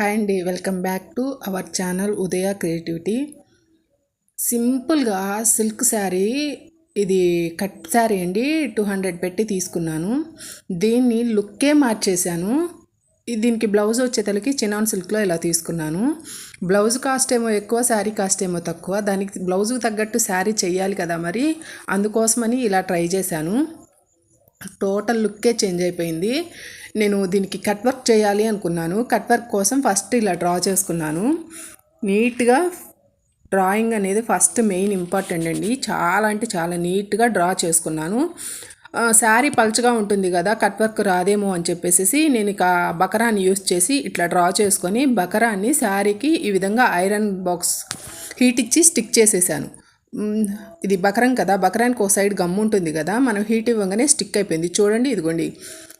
Hi అండి. Welcome back to our channel Udaya creativity. సింపుల్గా silk sari ఇది కట్ శారీ అండి. టూ హండ్రెడ్ పెట్టి తీసుకున్నాను. దీన్ని లుక్కే మార్చేశాను. దీనికి బ్లౌజ్ వచ్చేతలకి చినాన్ సిల్క్లో ఇలా తీసుకున్నాను. బ్లౌజ్ కాస్ట్ ఏమో ఎక్కువ శారీ కాస్ట్ ఏమో తక్కువ. దానికి బ్లౌజ్కి తగ్గట్టు శారీ చెయ్యాలి కదా మరి. అందుకోసమని ఇలా ట్రై చేశాను. టోటల్ లుక్కే చేంజ్ అయిపోయింది. నేను దీనికి కట్ వర్క్ చేయాలి అనుకున్నాను. కట్ వర్క్ కోసం ఫస్ట్ ఇలా డ్రా చేసుకున్నాను. నీట్గా డ్రాయింగ్ అనేది ఫస్ట్ మెయిన్ ఇంపార్టెంట్ అండి. చాలా అంటే చాలా నీట్గా డ్రా చేసుకున్నాను. శారీ పల్చగా ఉంటుంది కదా కట్ వర్క్ రాదేమో అని చెప్పేసి నేను ఇక బకరాన్ని యూస్ చేసి ఇట్లా డ్రా చేసుకొని బకరాన్ని శారీకి ఈ విధంగా ఐరన్ బాక్స్ హీట్ ఇచ్చి స్టిక్ చేసేసాను. ఇది బకరం కదా బకరానికి ఒక సైడ్ గమ్ ఉంటుంది కదా మనం హీట్ ఇవ్వగానే స్టిక్ అయిపోయింది. చూడండి ఇదిగోండి.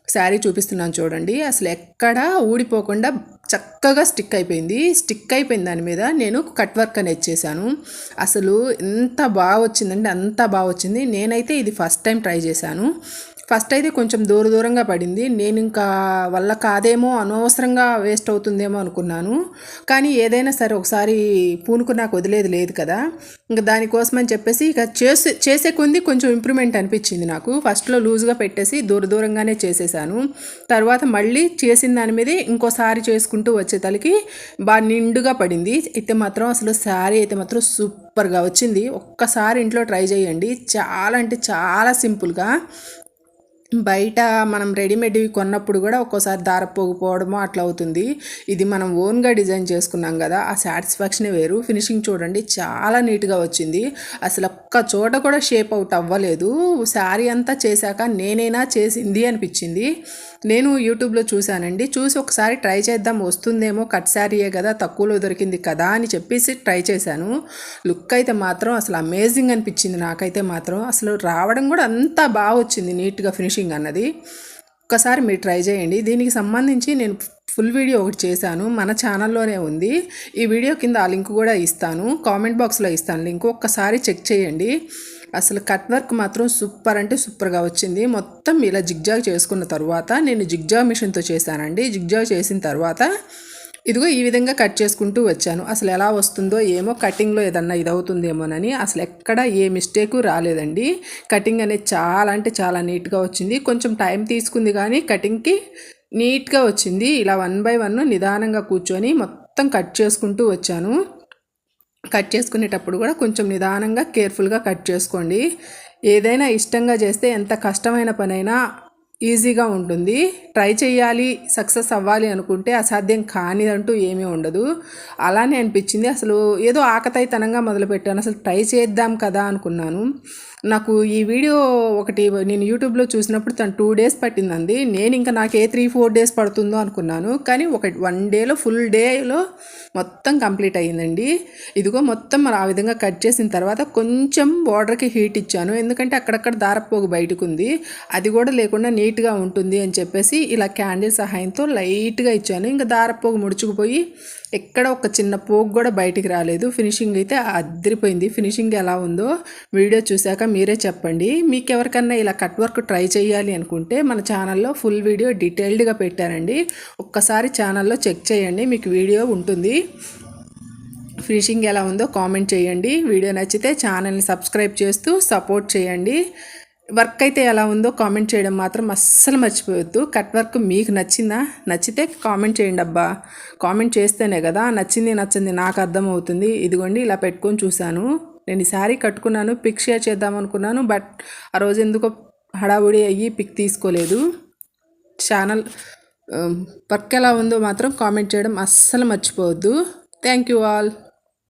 శారీ చూపిస్తున్నాను చూడండి. అసలు ఎక్కడా ఊడిపోకుండా చక్కగా స్టిక్ అయిపోయింది. స్టిక్ అయిపోయింది దాని మీద నేను కట్ వర్క్ అనేది చేశాను. అసలు ఎంత బాగా వచ్చిందంటే అంత బాగా వచ్చింది. నేనైతే ఇది ఫస్ట్ టైం ట్రై చేశాను. ఫస్ట్ అయితే కొంచెం దూర దూరంగా పడింది. నేను ఇంకా వల్ల కాదేమో అనవసరంగా వేస్ట్ అవుతుందేమో అనుకున్నాను. కానీ ఏదైనా సరే ఒకసారి పూనుకు నాకు వదిలేది లేదు కదా. ఇంకా దానికోసం అని చెప్పేసి ఇక చేసే చేసే కొంది కొంచెం ఇంప్రూవ్మెంట్ అనిపించింది నాకు. ఫస్ట్లో లూజ్గా పెట్టేసి దూర దూరంగానే చేసేసాను. తర్వాత మళ్ళీ చేసిన దాని మీదే ఇంకోసారి చేసుకుంటూ వచ్చే తలకి బాగా నిండుగా పడింది. అయితే మాత్రం అసలు శారీ అయితే మాత్రం సూపర్గా వచ్చింది. ఒక్కసారి ఇంట్లో ట్రై చేయండి. చాలా అంటే చాలా సింపుల్గా బయట మనం రెడీమేడ్వి కొన్నప్పుడు కూడా ఒక్కోసారి దారపోకపోవడమో అట్లా అవుతుంది. ఇది మనం ఓన్గా డిజైన్ చేసుకున్నాం కదా ఆ సాటిస్ఫాక్షన్ వేరు. ఫినిషింగ్ చూడండి చాలా నీట్గా వచ్చింది. అసలు ఒక్క చోట కూడా షేప్ అవుట్ అవ్వలేదు. శారీ అంతా చేశాక నేనైనా చేసింది అనిపించింది. నేను యూట్యూబ్లో చూశానండి. చూసి ఒకసారి ట్రై చేద్దాం వస్తుందేమో కట్ శారీయే కదా తక్కువలో దొరికింది కదా అని చెప్పేసి ట్రై చేశాను. లుక్ అయితే మాత్రం అసలు అమేజింగ్ అనిపించింది నాకైతే మాత్రం. అసలు రావడం కూడా అంతా బాగా వచ్చింది నీట్గా ఫినిషింగ్ అన్నది. ఒక్కసారి మీరు ట్రై చేయండి. దీనికి సంబంధించి నేను ఫుల్ వీడియో ఒకటి చేశాను. మన ఛానల్లోనే ఉంది. ఈ వీడియో కింద ఆ లింక్ కూడా ఇస్తాను. కామెంట్ బాక్స్లో ఇస్తాను లింక్. ఒక్కసారి చెక్ చేయండి. అసలు కట్ వర్క్ మాత్రం సూపర్ అంటే సూపర్గా వచ్చింది. మొత్తం ఇలా జిగ్జాగ్ చేసుకున్న తర్వాత నేను జిగ్జాగ్ మిషన్తో చేశానండి. జిగ్జాగ్ చేసిన తర్వాత ఇదిగో ఈ విధంగా కట్ చేసుకుంటూ వచ్చాను. అసలు ఎలా వస్తుందో ఏమో కటింగ్లో ఏదన్నా ఇది అసలు ఎక్కడ ఏ మిస్టేకు రాలేదండి. కటింగ్ అనేది చాలా అంటే చాలా నీట్గా వచ్చింది. కొంచెం టైం తీసుకుంది కానీ కటింగ్కి నీట్గా వచ్చింది. ఇలా వన్ బై వన్ నిదానంగా కూర్చొని మొత్తం కట్ చేసుకుంటూ వచ్చాను. కట్ చేసుకునేటప్పుడు కూడా కొంచెం నిదానంగా కేర్ఫుల్గా కట్ చేసుకోండి. ఏదైనా ఇష్టంగా చేస్తే ఎంత కష్టమైన పనైనా ఈజీగా ఉంటుంది. ట్రై చేయాలి సక్సెస్ అవ్వాలి అనుకుంటే అసాధ్యం కానిదంటూ ఏమీ ఉండదు. అలానే అనిపించింది. అసలు ఏదో ఆకతాయితనంగా మొదలుపెట్టాను. అసలు ట్రై చేద్దాం కదా అనుకున్నాను. నాకు ఈ వీడియో ఒకటి నేను యూట్యూబ్లో చూసినప్పుడు తను టూ డేస్ పట్టిందండి. నేను ఇంకా నాకు ఏ త్రీ ఫోర్ డేస్ పడుతుందో అనుకున్నాను. కానీ ఒక వన్ డేలో ఫుల్ డేలో మొత్తం కంప్లీట్ అయ్యిందండి. ఇదిగో మొత్తం ఆ విధంగా కట్ చేసిన తర్వాత కొంచెం బార్డర్కి హీట్ ఇచ్చాను. ఎందుకంటే అక్కడక్కడ దారపోగు బయటకు ఉంది అది కూడా లేకుండా నీట్గా ఉంటుంది అని చెప్పేసి ఇలా క్యాండిల్ సహాయంతో లైట్గా ఇచ్చాను. ఇంకా దారపోగు ముడుచుకుపోయి ఎక్కడ ఒక చిన్న పోగు కూడా బయటికి రాలేదు. ఫినిషింగ్ అయితే అద్దరిపోయింది ఫినిషింగ్ ఎలా ఉందో వీడియో చూశాక మీరే చెప్పండి. మీకు ఎవరికన్నా ఇలా కట్ వర్క్ ట్రై చేయాలి అనుకుంటే మన ఛానల్లో ఫుల్ వీడియో డీటెయిల్డ్గా పెట్టారండి ఒక్కసారి ఛానల్లో చెక్ చేయండి మీకు వీడియో ఉంటుంది. ఫినిషింగ్ ఎలా ఉందో కామెంట్ చేయండి. వీడియో నచ్చితే ఛానల్ని సబ్స్క్రైబ్ చేస్తూ సపోర్ట్ చేయండి. వర్క్ అయితే ఎలా ఉందో కామెంట్ చేయడం మాత్రం అస్సలు మర్చిపోవద్దు. కట్ వర్క్ మీకు నచ్చిందా? నచ్చితే కామెంట్ చేయండి అబ్బా. కామెంట్ చేస్తేనే కదా నచ్చింది నచ్చింది నాకు అర్థమవుతుంది. ఇదిగోండి ఇలా పెట్టుకొని చూశాను. నేను ఈ శారీ కట్టుకున్నాను పిక్ షేర్ చేద్దాం అనుకున్నాను బట్ ఆ రోజు ఎందుకో హడావుడి అయ్యి పిక్ తీసుకోలేదు. ఛానల్ వర్క్ ఎలా ఉందో మాత్రం కామెంట్ చేయడం అస్సలు మర్చిపోవద్దు. Thank you all.